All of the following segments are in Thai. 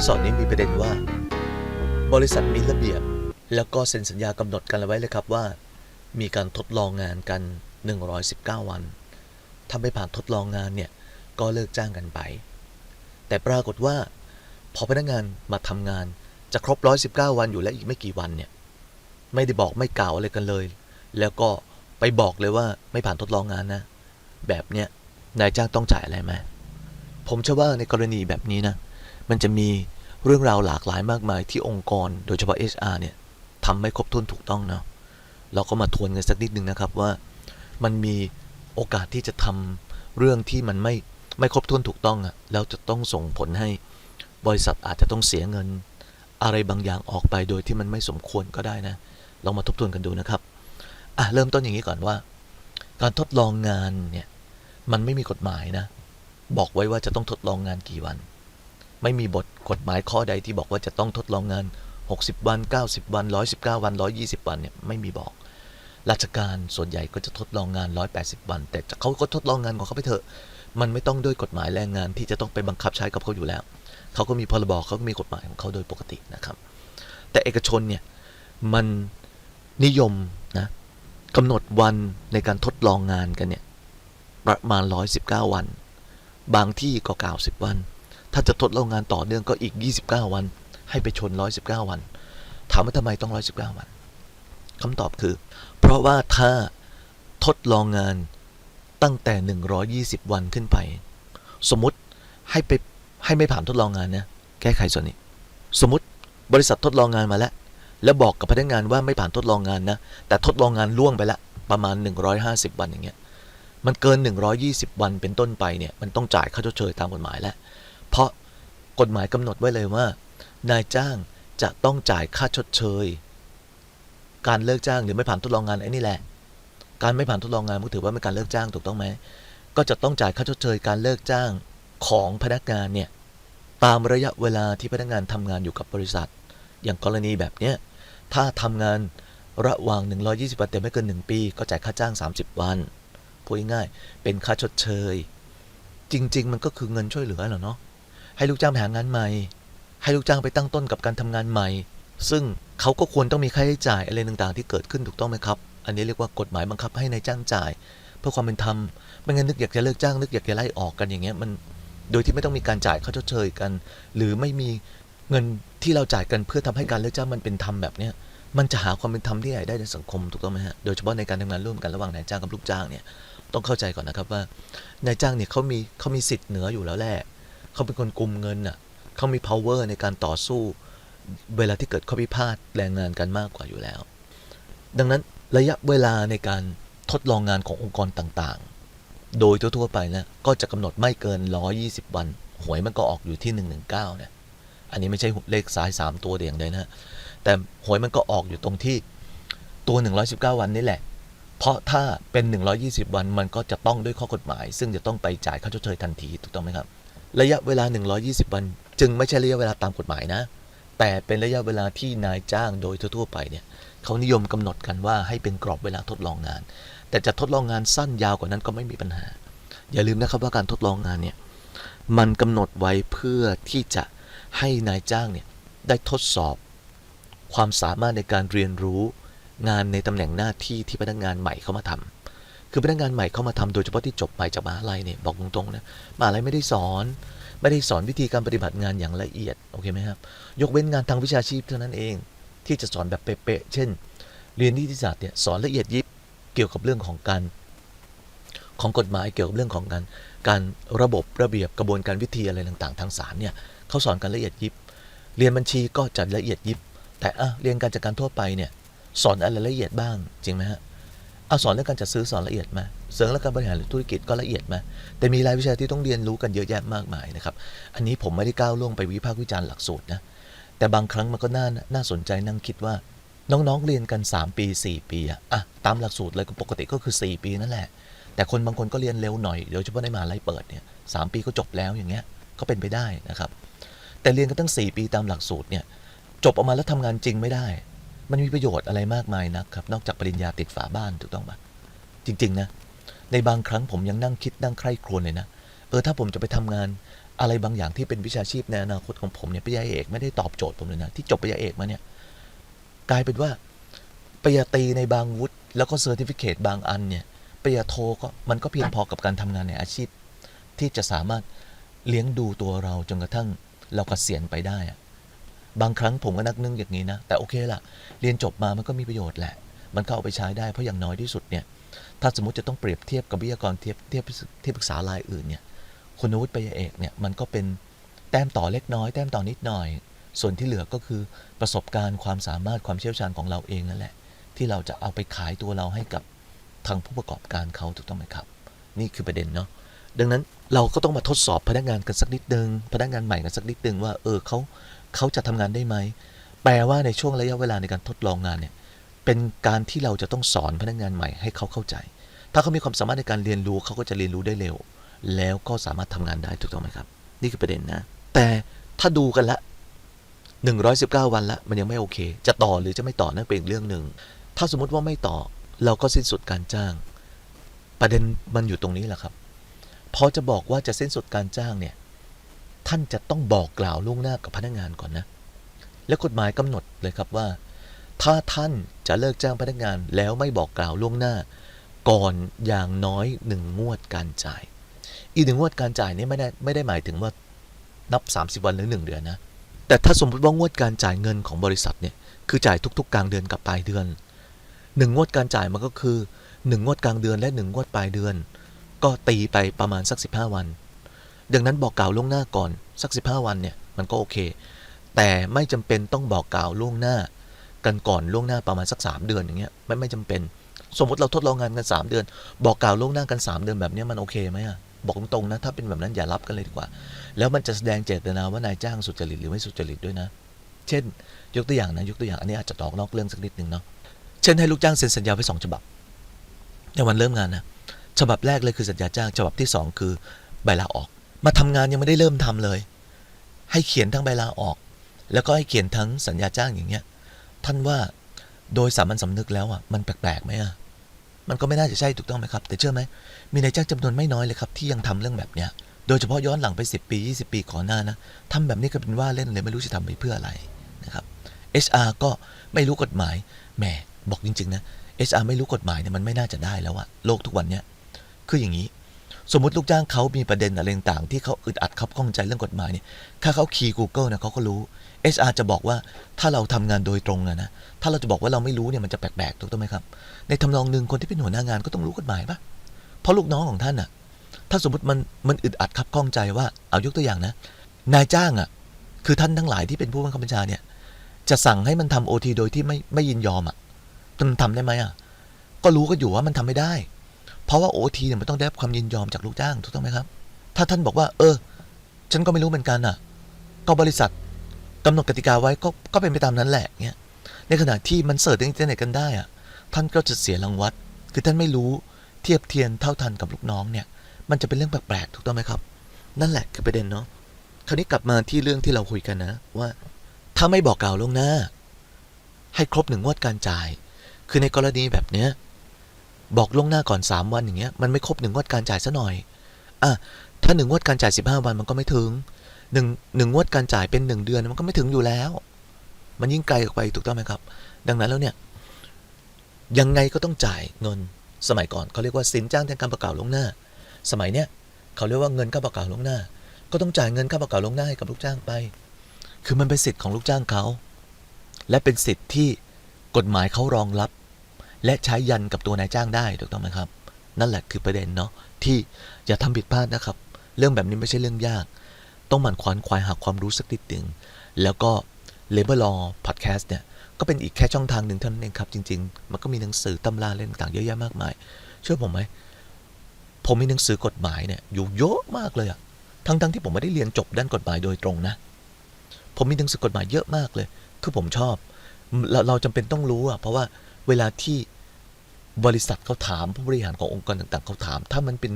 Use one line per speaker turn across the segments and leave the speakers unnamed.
ในเอพิโซดนี้มีประเด็นว่า บริษัทมีระเบียบ แล้วก็เซ็นสัญญากำหนดกันไว้เลยครับว่า มีการทดลองงานกัน 119 วันถ้าไม่ผ่านทดลองงานเนี่ยก็เลิกจ้างกันไป แต่ปรากฏว่า พอพนักงานมาทำงานจะครบ 119 วันอยู่แล้วอีกไม่กี่วันเนี่ยไม่ได้บอกไม่กล่าวอะไรกันเลย แล้วก็ไปบอกเลยว่าไม่ผ่านทดลองงานนะ แบบเนี้ยนายจ้างต้องจ่ายอะไรไหมผมเชื่อว่าในกรณีแบบนี้นะ มันจะมีเรื่องราวหลากหลายมากมายที่องค์กร โดยเฉพาะ HR เนี่ยทำไม่ครบถ้วนถูกต้องเนาะเราก็มาทวนกันสักนิดนึงนะครับว่ามันมีโอกาสที่จะทำเรื่องที่มันไม่ไม่ครบถ้วนถูกต้องอะแล้วจะต้องส่งผลให้บริษัทอาจจะต้องเสียเงิน อะไรบางอย่างออกไปโดยที่มันไม่สมควรก็ได้นะลองมาทบทวนกันดูนะครับอะเริ่มต้นอย่างนี้ก่อนว่า การทดลองงานเนี่ยมันไม่มีกฎหมายนะ บอกไว้ว่าจะต้องทดลองงานกี่วัน ไม่มีบทกฎหมายข้อใดที่บอกว่าจะต้องทดลองงาน 60 วัน 90 วัน 119 วัน 120 วันเนี่ยไม่มีบอก ราชการส่วนใหญ่ก็จะทดลองงาน 180 วัน แต่เขาก็ทดลองงานของเขาไปเถอะ มันไม่ต้องด้วยกฎหมายแรงงานที่จะต้องไปบังคับใช้กับเขาอยู่แล้ว เขาก็มีพรบเขาก็มีกฎหมายของเขาโดยปกตินะครับ แต่เอกชนเนี่ยมันนิยมนะกำหนดวันในการทดลองงานกันเนี่ยประมาณ 119 วัน บางที่ก็ 90 วัน ถ้าจะทดลองงานต่อเนื่องก็อีก 29 วัน ให้ไปชน 119 วัน ถามว่าทำไมต้อง 119 วันคำตอบคือ เพราะว่าถ้าทดลองงานตั้งแต่ 120 วันขึ้นไป สมมติให้ไปให้ไม่ผ่านทดลองงานนะแก้ไขส่วนนี้ สมมติบริษัททดลองงานมาแล้ว แล้วบอกกับพนักงานว่าไม่ผ่านทดลองงานนะ แต่ทดลองงานล่วงไปละประมาณ 150 วันอย่างเงี้ย มันเกิน 120 วันเป็นต้นไปเนี่ย มันต้องจ่ายค่าชดเชยตามกฎหมายแล้ว เพราะกฎหมายกำหนดไว้เลยว่า นายจ้างจะต้องจ่ายค่าชดเชย การเลิกจ้างหรือไม่ผ่านทดลองงานไอ้นี่แหละ การไม่ผ่านทดลองงานก็ถือว่าเป็นการเลิกจ้างถูกต้องไหมก็จะต้องจ่ายค่าชดเชยการเลิกจ้างของพนักงานเนี่ยตามระยะเวลาที่พนักงานทำงานอยู่กับบริษัท อย่างกรณีแบบเนี้ยถ้าทำงานระหว่าง 120 วันแต่ไม่เกิน 1 ปี ก็จ่ายค่าจ้าง 30 วันพูดง่ายๆเป็นค่าชดเชย จริง ๆ มันก็คือเงินช่วยเหลือเหรอเนาะ ให้ลูกจ้างไปหางานใหม่ ให้ลูกจ้างไปตั้งต้นกับการทำงานใหม่ ซึ่งเขาก็ควรต้องมีค่าใช้จ่ายอะไรต่างๆ ที่เกิดขึ้นถูกต้องไหมครับ อันนี้เรียกว่ากฎหมายบังคับให้ในายจ้างจ่าย เพื่อความเป็นธรรมไม่งั้นนึกอยากจะเลิกจ้างนึกอยากจะไล่ออกกันอย่างเงี้ยมันโดยที่ไม่ต้องมีการจ่ายค่าชดเชยกัน หรือไม่มีเงินที่เราจ่ายกันเพื่อทำให้การเลิกจ้างมันเป็นธรรมแบบเนี้ยมันจะหาความเป็นธรรมที่ไหนได้ในสังคมถูกต้องไหมฮะ โดยเฉพาะในการทำงานร่วมกันระหว่างนายจ้างกับลูกจ้างเนี่ย ต้องเข้าใจก่อนนะครับว่านายจ้างเนี่ยเขามีเขามีสิทธิ์เหนืออยู่แล้วแหละ เขาเป็นคนกลุมเงินอะเขามี power ในการต่อสู้ เวลาที่เกิดข้อพิพาทแรงงานกันมากกว่าอยู่แล้ว ดังนั้นระยะเวลาในการทดลองงานขององค์กรต่างๆ โดยทั่วๆไปนะก็จะกำหนดไม่เกิน 120 วัน หวยมันก็ออกอยู่ที่ 119เนี่ยอันนี้ไม่ใช่เลขซ้าย 3 ตัวเดียงเลยนะแต่หวยมันก็ออกอยู่ตรงที่ตัว 119 วันนี่แหละ เพราะถ้าเป็น 120 วันมันก็จะต้องด้วยข้อกฎหมาย ซึ่งจะต้องไปจ่ายค่าชดเชยทันทีถูกต้องไหมครับ ระยะเวลา 120 วัน จึงไม่ใช่ระยะเวลาตามกฎหมายนะ แต่เป็นระยะเวลาที่นายจ้างโดยทั่วๆไปเนี่ยเขานิยมกำหนดกันว่าให้เป็นกรอบเวลาทดลองงาน แต่จะทดลองงานสั้นยาวกว่านั้นก็ไม่มีปัญหา อย่าลืมนะครับว่าการทดลองงานเนี่ยมันกำหนดไว้เพื่อที่จะให้นายจ้างเนี่ยได้ทดสอบ ความสามารถในการเรียนรู้งานในตำแหน่งหน้าที่ที่พนักงานใหม่เข้ามาทำ คือพนักงานใหม่เข้ามาทำโดยเฉพาะที่จบใหม่จากมหาลัยเนี่ยบอกตรงๆนะมหาลัยไม่ได้สอน ไม่ได้สอนวิธีการปฏิบัติงานอย่างละเอียดโอเคไหมครับ ยกเว้นงานทางวิชาชีพเท่านั้นเอง ที่จะสอนแบบเป๊ะๆเช่น เรียนนิติศาสตร์เนี่ยสอนละเอียดยิบเกี่ยวกับเรื่องของการของกฎหมายเกี่ยวกับเรื่องของการการระบบระเบียบกระบวนการวิธีอะไรต่างๆ ทางศาลเนี่ยเขาสอนกันละเอียดยิบ เรียนบัญชีก็จัดละเอียดยิบ แต่อะเรียนการจัดการทั่วไปเนี่ยสอนอะไรละเอียดบ้างจริงไหมฮะ เอาสอนเรื่องการจัดซื้อสอนละเอียดมาเสริมและการบริหารธุรกิจก็ละเอียดมาแต่มีรายวิชาที่ต้องเรียนรู้กันเยอะแยะมากมายนะครับ อันนี้ผมไม่ได้ก้าวล่วงไปวิพากษ์วิจารณ์หลักสูตรนะ แต่บางครั้งมันก็น่าน่าสนใจนั่งคิดว่า น้องๆเรียนกัน 3 ปี 4 ปีอะตามหลักสูตรเลยก็ปกติก็คือ 4 ปีนั่นแหละ แต่คนบางคนก็เรียนเร็วหน่อยโดยเฉพาะในมหาลัยเปิดเนี่ยสปีก็จบแล้วอย่างเงี้ยก็เป็นไปได้นะครับ แต่เรียนกันตั้ง 4 ปีตามหลักสูตรเนี่ยจบออกมาแล้วทำงานจริงไม่ได้ มันมีประโยชน์อะไรมากมายนะครับ นอกจากปริญญาติดฝาบ้านถูกต้องปะจริง ๆ นะ ในบางครั้งผมยังนั่งคิดนั่งใคร่ครวญเลยนะ เออถ้าผมจะไปทำงานอะไรบางอย่างที่เป็นวิชาชีพในอนาคตของผมเนี่ยปริญญาเอกไม่ได้ตอบโจทย์ผมเลยนะ ที่จบปริญญาเอกมาเนี่ยกลายเป็นว่าปริญญาตรีในบางวุฒิแล้วก็เซอร์ติฟิเคตบางอันเนี่ยปริญญาโทก็มันก็เพียงพอกับการทำงานในอาชีพ ที่จะสามารถเลี้ยงดูตัวเราจนกระทั่งเราเกษียณไปได้อะ บางครั้งผมก็นักนึกอย่างนี้นะ แต่โอเคล่ะเรียนจบมามันก็มีประโยชน์แหละ มันก็เอาไปใช้ได้เพราะอย่างน้อยที่สุดเนี่ย ถ้าสมมติจะต้องเปรียบเทียบกับวิทยากรเทียบเทียบที่ปรึกษารายอื่นเนี่ยคุณวุฒิปริญญาเอกเนี่ยมันก็เป็นแต้มต่อเล็กน้อย แต้มต่อนิดหน่อย ส่วนที่เหลือก็คือประสบการณ์ความสามารถความเชี่ยวชาญของเราเองนั่นแหละ ที่เราจะเอาไปขายตัวเราให้กับทางผู้ประกอบการเขาถูกต้องไหมครับ นี่คือประเด็นเนาะดังนั้นเราก็ต้องมาทดสอบพนักงานกันสักนิดนึงพนักงานใหม่กันสักนิดนึงว่าเออเขา เขาจะทำงานได้ไหม แปลว่าในช่วงระยะเวลาในการทดลองงานเนี่ย เป็นการที่เราจะต้องสอนพนักงานใหม่ให้เขาเข้าใจ ถ้าเขามีความสามารถในการเรียนรู้เขาก็จะเรียนรู้ได้เร็ว แล้วก็สามารถทำงานได้ถูกต้องไหมครับ นี่คือประเด็นนะ แต่ถ้าดูกันละ 119 วันละมันยังไม่โอเค จะต่อหรือจะไม่ต่อนั่นเป็นอีกเรื่องหนึ่ง ถ้าสมมติว่าไม่ต่อเราก็สิ้นสุดการจ้าง ประเด็นมันอยู่ตรงนี้แหละครับพอจะบอกว่าจะสิ้นสุดการจ้างเนี่ย ท่านจะต้องบอกกล่าวล่วงหน้ากับพนักงานก่อนนะ และกฎหมายกำหนดเลยครับว่า ถ้าท่านจะเลิกจ้างพนักงานแล้วไม่บอกกล่าวล่วงหน้า ก่อนอย่างน้อยหนึ่งงวดการจ่าย อีกหนึ่งงวดการจ่ายนี่ไม่ได้ไม่ได้หมายถึงว่านับ 30 วันหรือ1เดือนนะ แต่ถ้าสมมติว่างวดการจ่ายเงินของบริษัทเนี่ยคือจ่ายทุก ๆ กลางเดือนกับปลายเดือนหนึ่งงวดการจ่ายมันก็คือหนึ่งงวดกลางเดือนและหนึ่งงวดปลายเดือน ก็ตีไปประมาณสัก 15 วัน ดังนั้นบอกกล่าวล่วงหน้าก่อนสัก 15 วันเนี่ยมันก็โอเค แต่ไม่จำเป็นต้องบอกกล่าวล่วงหน้า กันก่อนล่วงหน้าประมาณสัก 3 เดือนอย่างเงี้ยไม่ไม่จำเป็น สมมติเราทดลองงานกัน 3 เดือน บอกกล่าวล่วงหน้ากัน 3 เดือนแบบนี้มันโอเคไหมอะบอกตรงๆนะถ้าเป็นแบบนั้นอย่ารับกันเลยดีกว่า แล้วมันจะแสดงเจตนาว่านายจ้างสุจริตหรือไม่สุจริตด้วยนะ เช่น ยกตัวอย่างนะยกตัวอย่างอันนี้อาจจะตอกนอกเรื่องสักนิดหนึ่งเนาะเช่นให้ลูกจ้างเซ็นสัญญาไว้สองฉบับในวันเริ่มงานนะฉบับแรกเลยคือสัญญาจ้าง ฉบับที่สองคือใบลาออก มาทำงานยังไม่ได้เริ่มทำเลย ให้เขียนทั้งใบลาออก แล้วก็ให้เขียนทั้งสัญญาจ้างอย่างเงี้ย ท่านว่าโดยสามัญสำนึกแล้วอะมันแปลกๆไหมอะมันก็ไม่น่าจะใช่ถูกต้องไหมครับ แต่เชื่อไหมมีนายจ้างจำนวนไม่น้อยเลยครับที่ยังทำเรื่องแบบเนี้ยโดยเฉพาะย้อนหลังไป 10 ปี 20 ปีก่อนหน้านะทำแบบนี้ก็เป็นว่าเล่นเลยไม่รู้จะทำไปเพื่ออะไรนะครับ HR ก็ไม่รู้กฎหมายแหมบอกจริงๆนะ HR ไม่รู้กฎหมายเนี่ยมันไม่น่าจะได้แล้วอะโลกทุกวันเนี้ยคืออย่างนี้ สมมติลูกจ้างเขามีประเด็นอะไรต่างๆที่เขาอึดอัดครับข้องใจเรื่องกฎหมายเนี่ยถ้าเขาคีย์ Google นะเขาก็รู้ HR จะบอกว่าถ้าเราทำงานโดยตรงอะนะถ้าเราจะบอกว่าเราไม่รู้เนี่ยมันจะแปลกๆถูกต้องไหมครับ ในทำนองหนึ่งคนที่เป็นหัวหน้างานก็ต้องรู้กฎหมายปะเพราะลูกน้องของท่านอะถ้าสมมติมันมันอึดอัดครับข้องใจว่าเอายกตัวอย่างนะ นายจ้างอะคือท่านทั้งหลายที่เป็นผู้บังคับบัญชาเนี่ยจะสั่งให้มันทำโอทีโดยที่ไม่ไม่ยินยอมอะมันทำได้ไหมอะก็รู้ก็อยู่ว่ามันทำไม่ได้ เพราะว่าโอทีเนี่ยมันต้องได้รับความยินยอมจากลูกจ้างถูกต้องไหมครับ ถ้าท่านบอกว่า เออ ฉันก็ไม่รู้เหมือนกันอะ ก็บริษัทกำหนดกติกาไว้ก็ก็เป็นไปตามนั้นแหละเงี้ยในขณะที่มันเสิร์ชในอินเทอร์เน็ตกันได้อะท่านก็จะเสียรางวัลคือท่านไม่รู้เทียบเทียนเท่าทันกับลูกน้องเนี่ย มันจะเป็นเรื่องแปลกๆถูกต้องไหมครับ นั่นแหละคือประเด็นเนาะคราวนี้กลับมาที่เรื่องที่เราคุยกันนะว่า ถ้าไม่บอกกล่าวล่วงหน้า ให้ครบหนึ่งงวดการจ่าย คือในกรณีแบบเนี้ย บอกล่วงหน้าก่อน 3 วันอย่างเงี้ยมันไม่ครบหนึ่งงวดการจ่ายซะหน่อยอะถ้าหนึ่งงวดการจ่าย 15 วันมันก็ไม่ถึงหนึ่งหนึ่งงวดการจ่ายเป็นหนึ่งเดือนมันก็ไม่ถึงอยู่แล้ว มันยิ่งไกลออกไปถูกต้องไหมครับ ดังนั้นแล้วเนี่ยยังไงก็ต้องจ่ายเงินสมัยก่อนเขาเรียกว่าสินจ้างแทนการประกาศล่วงหน้า สมัยเนี้ยเขาเรียกว่าเงินค่าประกาศล่วงหน้า ก็ต้องจ่ายเงินค่าประกาศล่วงหน้าให้กับลูกจ้างไป คือมันเป็นสิทธิ์ของลูกจ้างเขาและเป็นสิทธิ์ที่กฎหมายเขารองรับ และใช้ยันกับตัวนายจ้างได้ถูกต้องไหมครับ นั่นแหละคือประเด็นเนาะที่อย่าทำผิดพลาดนะครับ เรื่องแบบนี้ไม่ใช่เรื่องยาก ต้องหมั่นขวนควายหาความรู้สักนิดหนึ่งแล้วก็ Labor Law Podcast เนี่ยก็เป็นอีกแค่ช่องทางหนึ่งเท่านั้นเองครับ จริง ๆ มันก็มีหนังสือตำราเล่มต่างๆเยอะแยะมากมาย เชื่อผมไหมผมมีหนังสือกฎหมายเนี่ยอยู่เยอะมากเลยอะทั้งๆที่ผมไม่ได้เรียนจบด้านกฎหมายโดยตรงนะ ผมมีหนังสือกฎหมายเยอะมากเลย คือผมชอบ เราเราจำเป็นต้องรู้อะเพราะว่าเวลาที่บริษัทเขาถามผู้บริหารขององค์กรต่างๆเขาถาม ถ้ามันเป็น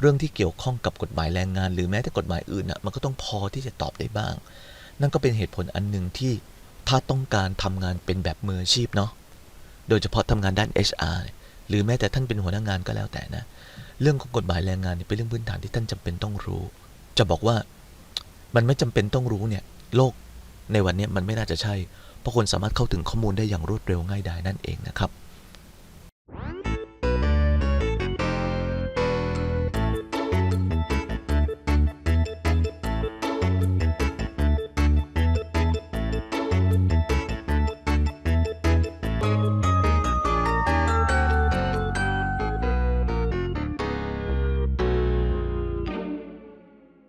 เรื่องที่เกี่ยวข้องกับกฎหมายแรงงาน หรือแม้แต่กฎหมายอื่นอะมันก็ต้องพอที่จะตอบได้บ้าง นั่นก็เป็นเหตุผลอันหนึ่งที่ถ้าต้องการทำงานเป็นแบบมืออาชีพเนาะโดยเฉพาะทำงานด้าน HR หรือแม้แต่ท่านเป็นหัวหน้างานก็แล้วแต่นะ เรื่องของกฎหมายแรงงานเนี่ยเป็นเรื่องพื้นฐานที่ท่านจำเป็นต้องรู้ จะบอกว่ามันไม่จำเป็นต้องรู้เนี่ยโลกในวันนี้มันไม่น่าจะใช่ เพราะคนสามารถเข้าถึงข้อมูลได้อย่างรวดเร็วง่ายดายนั่นเองนะครับ